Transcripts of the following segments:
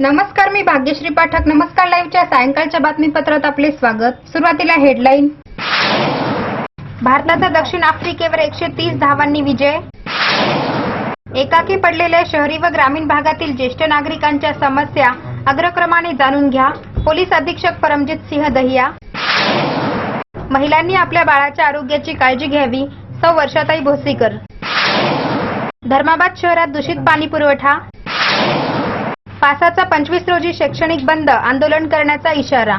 नमस्कार मी भाग्यश्री पाठक. नमस्कार लाईव्हच्या सायंकाळच्या बातमीपत्रात आपले स्वागत. सुरुवातीला हेडलाईन. भारताचा दक्षिण आफ्रिकेवर एकशे तीस धावांनी विजय. एकाकी पडलेल्या शहरी व ग्रामीण भागातील ज्येष्ठ नागरिकांच्या समस्या अग्रक्रमाने जाणून घ्या. पोलीस अधीक्षक परमजित सिंह दहिया. महिलांनी आपल्या बाळाच्या आरोग्याची काळजी घ्यावी सौ वर्षाताई भोसीकर धर्माबाद शहरात दूषित पाणी पुरवठा पासाचा पंचवीस रोजी शैक्षणिक बंद आंदोलन करण्याचा इशारा.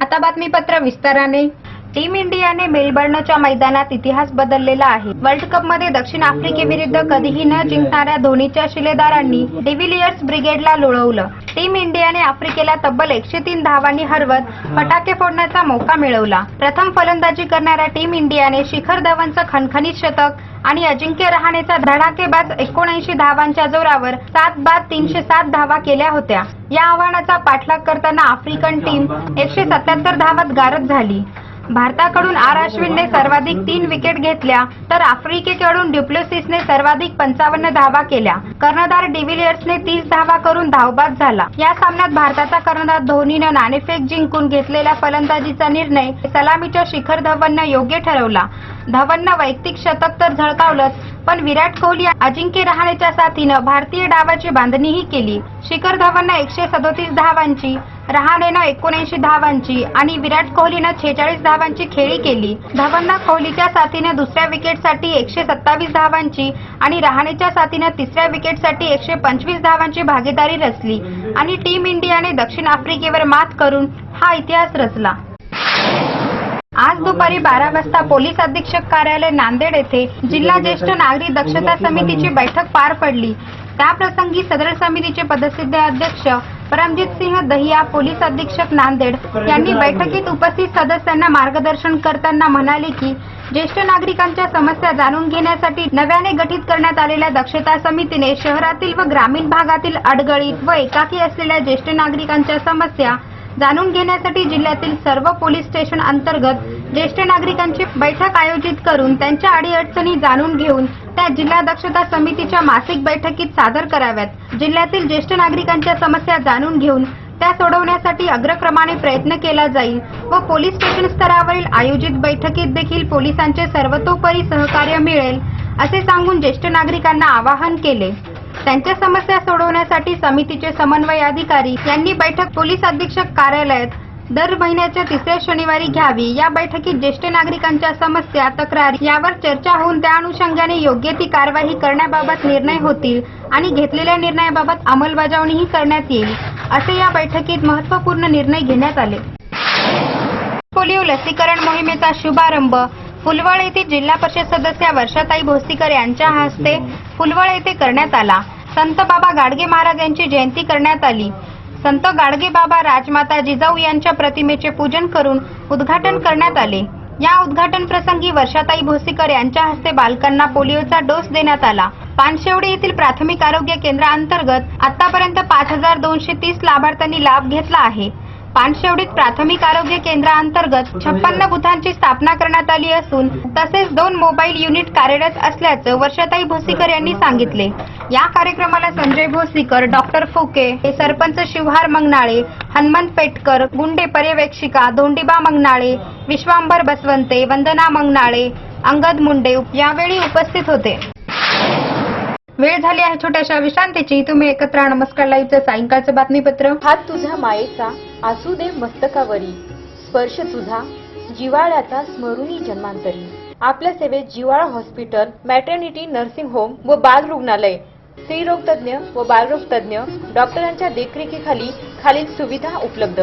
आता बातमीपत्र विस्ताराने. टीम इंडियाने मेलबर्नच्या मैदानात इतिहास बदललेला आहे. वर्ल्ड कपमध्ये दक्षिण आफ्रिकेविरुद्ध कधीही न जिंकणाऱ्या धोनीच्या शिलेदारांनी डिव्हिलियर्स ब्रिगेडला लोळवलं. टीम इंडियाने आफ्रिकेला तब्बल एकशे तीन धावांनी हरवत फटाके फोडण्याचा मौका मिळवला. प्रथम फलंदाजी करणाऱ्या टीम इंडियाने शिखर धवनचं खणखणीत शतक आणि अजिंक्य रहाणेचा धडाकेबाज एकोणऐंशी धावांच्या जोरावर सात बाद तीनशे सात धावा केल्या होत्या. या आव्हानाचा पाठलाग करताना आफ्रिकन टीम एकशे सत्याहत्तर धावात गारद झाली. भारताकडून आर अश्विनने सर्वाधिक तीन विकेट घेतल्या तर आफ्रिकेकडून ड्युप्लोसिसने सर्वाधिक पंचावन्न धावा केल्या. कर्णधार डिव्हिलियर्सने तीस धावा करून धावबाद झाला. या सामन्यात भारताचा कर्णधार धोनीनं नाणेफेक जिंकून घेतलेल्या फलंदाजीचा निर्णय सलामीच्या शिखर धवननं योग्य ठरवला. धवननं वैयक्तिक शतक तर झळकावलंच पण विराट कोहली अजिंक्य रहाणेच्या साथीनं भारतीय डावाची बांधणीही केली. शिखर धवननं एकशे सदोतीस धावांची रहाणेनं एकोणऐंशी धावांची आणि विराट कोहलीनं छेचाळीस धावांची खेळी केली. धवननं कोहलीच्या साथीनं दुसऱ्या विकेटसाठी एकशे सत्तावीस धावांची आणि रहाणेच्या साथीनं तिसऱ्या विकेटसाठी एकशे पंचवीस धावांची भागीदारी रचली. आणि टीम इंडियाने दक्षिण आफ्रिकेवर मात करून हा इतिहास रचला. आज दुपारी बारा वाजता पोलीस अधीक्षक कार्यालय नांदेड येथे जिल्हा ज्येष्ठ नागरी दक्षता समितीची बैठक पार पडली. त्याप्रसंगी सदर समितीचे पदसिद्ध अध्यक्ष परमजित सिंह दहिया पोलीस अधीक्षक नांदेड यांनी बैठकीत उपस्थित सदस्यांना मार्गदर्शन करताना म्हणाले की ज्येष्ठ नागरिकांच्या समस्या जाणून घेण्यासाठी नव्याने गठीत करण्यात आलेल्या दक्षता समितीने शहरातील व ग्रामीण भागातील अडगळीत व एकाकी असलेल्या ज्येष्ठ नागरिकांच्या समस्या जाणून घेण्यासाठी जिल्ह्यातील सर्व पोलीस स्टेशन अंतर्गत ज्येष्ठ नागरिकांची बैठक आयोजित करून त्यांच्या अडीअडचणी जाणून घेऊन त्या जिल्हा दक्षता समितीच्या मासिक बैठकीत सादर कराव्यात. जिल्ह्यातील ज्येष्ठ नागरिकांच्या समस्या जाणून घेऊन त्या सोडवण्यासाठी अग्रक्रमाने प्रयत्न केला जाईल व पोलीस स्टेशन स्तरावरील आयोजित बैठकीत देखील पोलिसांचे सर्वतोपरी सहकार्य मिळेल असे सांगून ज्येष्ठ नागरिकांना आवाहन केले. त्यांच्या समस्या सोडवण्यासाठी समितीचे समन्वय अधिकारी यांनी बैठक पोलीस अधीक्षक कार्यालयात दर महिन्याच्या तिसऱ्या शनिवारी घ्यावी. या बैठकीत ज्येष्ठ नागरिकांच्या समस्या तक्रारी यावर चर्चा होऊन त्या अनुषंगाने योग्य ती कारवाई करण्याबाबत निर्णय होतील आणि घेतलेल्या निर्णयाबाबत अंमलबजावणीही करण्यात येईल असे या बैठकीत महत्त्वपूर्ण निर्णय घेण्यात आले. पोलिओ लसीकरण मोहिमेचा शुभारंभ फुलवळ येथे जिल्हा परिषद सदस्या वर्षाताई भोसीकर यांच्या हस्ते फुलवळ येथे करण्यात आला. संत बाबा गाडगे महाराज यांची जयंती करण्यात आली. संत गाडगे बाबा राजमाता जिजाऊ यांच्या प्रतिमेचे पूजन करून उद्घाटन करण्यात आले. या उद्घाटन प्रसंगी वर्षाताई भोसीकर यांच्या हस्ते बालकांना पोलिओचा डोस देण्यात आला. पानशेवडी येथील प्राथमिक आरोग्य केंद्राअंतर्गत आतापर्यंत पाच हजार दोनशे तीस लाभार्थ्यांनी लाभ घेतला आहे. पानशेवडीत प्राथमिक आरोग्य केंद्राअंतर्गत छप्पन्न बुथांची स्थापना करण्यात आली असून तसेच दोन मोबाईल युनिट कार्यरत असल्याचं वर्षाताई भोसीकर यांनी सांगितले. या कार्यक्रमाला संजय भोसीकर डॉक्टर फुके हे सरपंच शिवहार मंगनाळे हनुमंत पेटकर गुंडे पर्यवेक्षिका धोंडीबा मंगनाळे विश्वांबर बसवंते वंदना मंगनाळे अंगद मुंडे यावेळी उपस्थित होते. वेळ झाली आहे छोट्याशा विश्रांतीची. तुम्ही एकत्र नमस्कार लाईव्हचं सायंकाळचं बातमीपत्र. हात तुझ्या मायेचा आसू दे मस्तकावरी. स्पर्श तुझा जिवाळ्याचा स्मरुणी जन्मांतरी. आपल्या सेवेत जिवाळा हॉस्पिटल मॅटर्निटी नर्सिंग होम व बाल रुग्णालय. स्त्रीरोग तज्ञ व बालरोग तज्ञ डॉक्टरांच्या देखरेखीखाली खालील सुविधा उपलब्ध.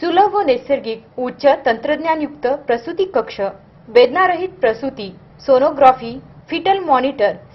सुलभ व नैसर्गिक उच्च तंत्रज्ञानयुक्त प्रसूती कक्ष. वेदनारहित प्रसूती सोनोग्राफी फिटल मॉनिटर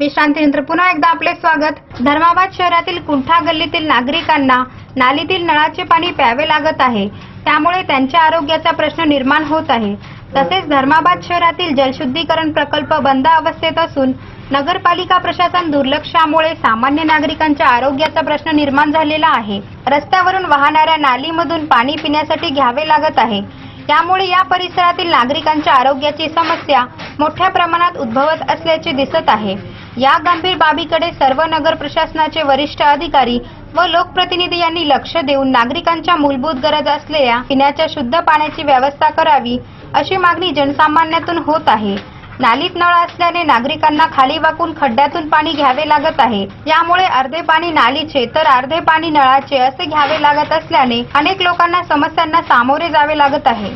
विश्रांतीनंतर पुन्हा एकदा आपले स्वागत. धर्माबाद शहरातील कुंठा गल्लीतील नागरिकांना नालीतील नळाचे पाणी प्यावे लागत आहे. त्यामुळे त्यांच्या आरोग्याचा प्रश्न निर्माण होत आहे. तसेच धर्माबाद शहरातील जलशुद्धीकरण प्रकल्प बंद अवस्थेत असून नगरपालिका प्रशासन दुर्लक्षामुळे सामान्य नागरिकांच्या आरोग्याचा प्रश्न निर्माण झालेला आहे. रस्त्यावरून वाहणाऱ्या नालीमधून पाणी पिण्यासाठी घ्यावे लागत आहे. त्यामुळे या परिसरातील नागरिकांच्या आरोग्याची समस्या मोठ्या प्रमाणात उद्भवत असल्याचे दिसत आहे. या गंभीर बाबीकडे सर्व नगर प्रशासनाचे वरिष्ठ अधिकारी व लोकप्रतिनिधी यांनी लक्ष देऊन नागरिकांच्या मूलभूत गरज असलेल्या पिण्याच्या शुद्ध पाण्याची व्यवस्था करावी अशी मागणी जनसामान्यातून होत आहे. नालीत नळ असल्याने नागरिकांना खाली वाकून खड्ड्यातून पाणी घ्यावे लागत आहे. यामुळे अर्धे पाणी नालीचे तर अर्धे पाणी नळाचे असे घ्यावे लागत असल्याने अनेक लोकांना समस्यांना सामोरे जावे लागत आहे.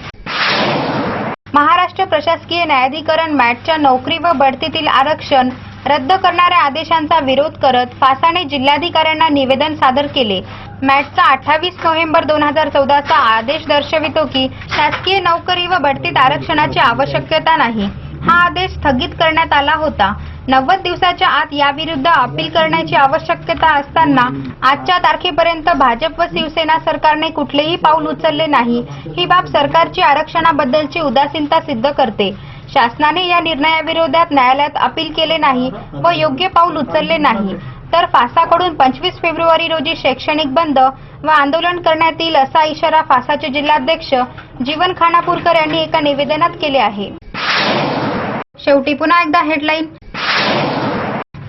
महाराष्ट्र प्रशासकीय न्यायाधिकरण मॅटच्या नोकरी व बढतीतील आरक्षण रद्द करणाऱ्या आदेशांचा विरोध करत फासाने जिल्हाधिकाऱ्यांना निवेदन सादर केले. मॅटचा अठ्ठावीस नोव्हेंबर दोन हजार चौदाचा आदेश दर्शवितो की शासकीय नोकरी व बढतीत आरक्षणाची आवश्यकता नाही. हा आदेश स्थगित करण्यात आला होता. नव्वद दिवसाच्या आत याविरुद्ध अपील करण्याची आवश्यकता असताना आजच्या तारखेपर्यंत भाजप व शिवसेना सरकारने कुठलेही पाऊल उचलले नाही. ही बाब सरकारची आरक्षणाबद्दलची उदासीनता सिद्ध करते. शासनाने या निर्णयाविरोधात न्यायालयात अपील केले नाही व योग्य पाऊल उचलले नाही. तर फासाकडून पंचवीस फेब्रुवारी रोजी शैक्षणिक बंद व आंदोलन करण्यात येईल असा इशारा फासाचे जिल्हाध्यक्ष जीवन खानापूरकर यांनी एका निवेदनात केले आहे. शेवटी पुन्हा एकदा हेडलाईन.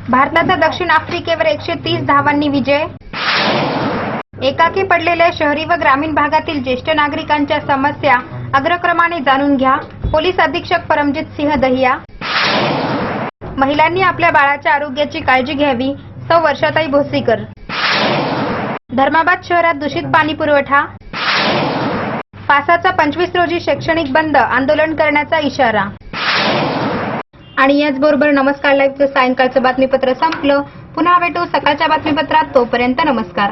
भारताचा दक्षिण आफ्रिकेवर एकशे तीस धावांनी विजय. एकाकी पडलेल्या शहरी व ग्रामीण भागातील ज्येष्ठ नागरिकांच्या समस्या अग्रक्रमाने जाणून घ्या. पोलीस अधीक्षक परमजित सिंह दहिया. महिलांनी आपल्या बाळाच्या आरोग्याची काळजी घ्यावी सौ वर्षाताई भोसीकर. धर्माबाद शहरात दूषित पाणी पुरवठा. पासाचा पंचवीस रोजी शैक्षणिक बंद आंदोलन करण्याचा इशारा. आणि याचबरोबर नमस्कार लाईव्हचं सायंकाळचं बातमीपत्र संपलं. पुन्हा भेटू सकाळच्या बातमीपत्रात तोपर्यंत नमस्कार.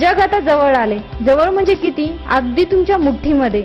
जग आता जवळ आले जवळ म्हणजे किती? अगदी तुमच्या मुठ्ठीमध्ये